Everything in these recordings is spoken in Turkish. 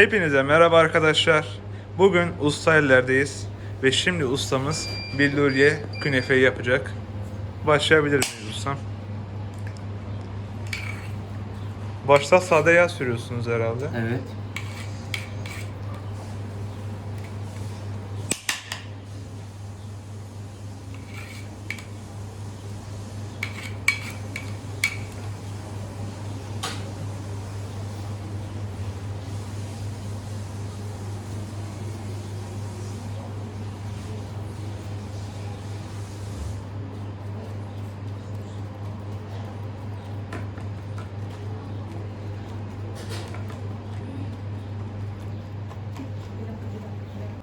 Hepinize merhaba arkadaşlar. Bugün usta ellerdeyiz ve şimdi ustamız billuriye künefeyi yapacak. Başlayabilir miyiz ustam? Başta sade yağ sürüyorsunuz herhalde. Evet.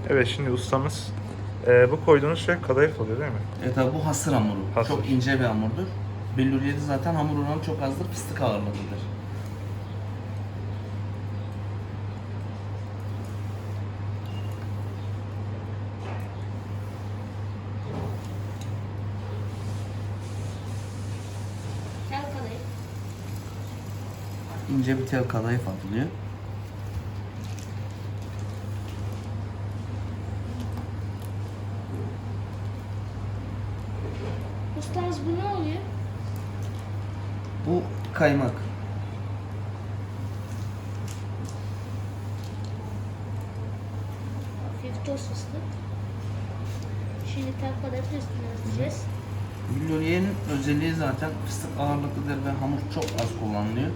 Evet şimdi ustamız e, bu koyduğunuz şey kadayıf oluyor değil mi? E tabi bu hasır hamuru. Hasır. Çok ince bir hamurdur. Billuriyede zaten hamur oranı çok azdır. Fıstık kalayım. İnce bir tel kadayıf atılıyor. Ustamız bu ne oluyor? Bu kaymak. Hafif toz fıstık. Şimdi üstüne atacağız. Billuriyenin özelliği zaten fıstık ağırlıklıdır ve hamur çok az kullanılıyor.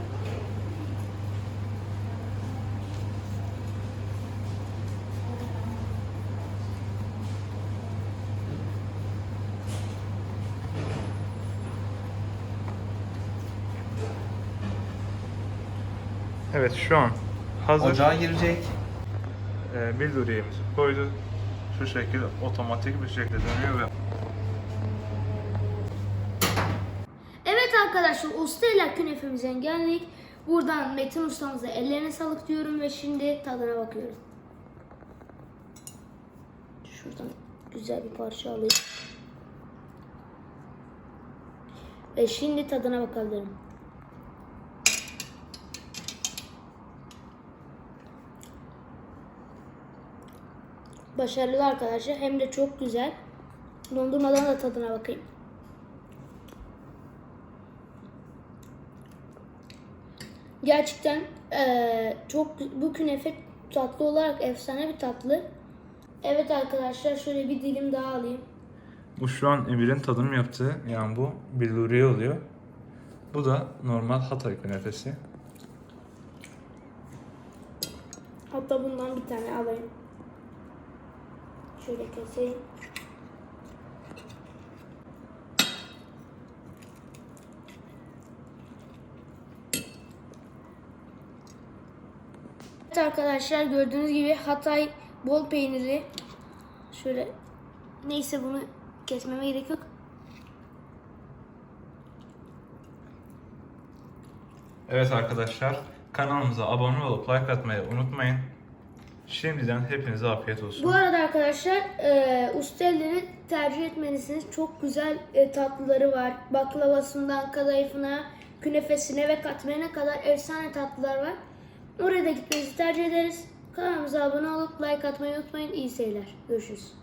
Evet şu an hazır. Ocağa girecek. E, billuriyemizi koydu. Şu şekilde otomatik bir şekilde dönüyor ve Evet arkadaşlar usta ile künefemize geldik. Buradan Metin ustamıza ellerine sağlık diyorum ve şimdi tadına bakıyorum. Şuradan güzel bir parça alayım. Ve şimdi tadına bakalım. Başarılı arkadaşlar hem de çok güzel. Dondurmadan da tadına bakayım. Gerçekten eee, çok bu künefe tatlı olarak efsane bir tatlı. Evet arkadaşlar şöyle bir dilim daha alayım. bu şu an Emir'in tadım yaptığı yani bu billuriye oluyor. Bu da normal Hatay künefesi. Hatta bundan bir tane alayım. Şöyle keseyim. Evet arkadaşlar gördüğünüz gibi Hatay bol peynirli. Şöyle neyse bunu kesmeme gerek yok. Evet arkadaşlar kanalımıza abone olup like atmayı unutmayın. Şimdiden hepinize afiyet olsun. Bu arada arkadaşlar e, ustelleri tercih etmelisiniz. Çok güzel e, tatlıları var. Baklavasından kadayıfına, künefesine ve katmerine kadar efsane tatlılar var. Oraya da gitmenizi tercih ederiz. Kanalımıza abone olup like atmayı unutmayın. İyi seyirler. Görüşürüz.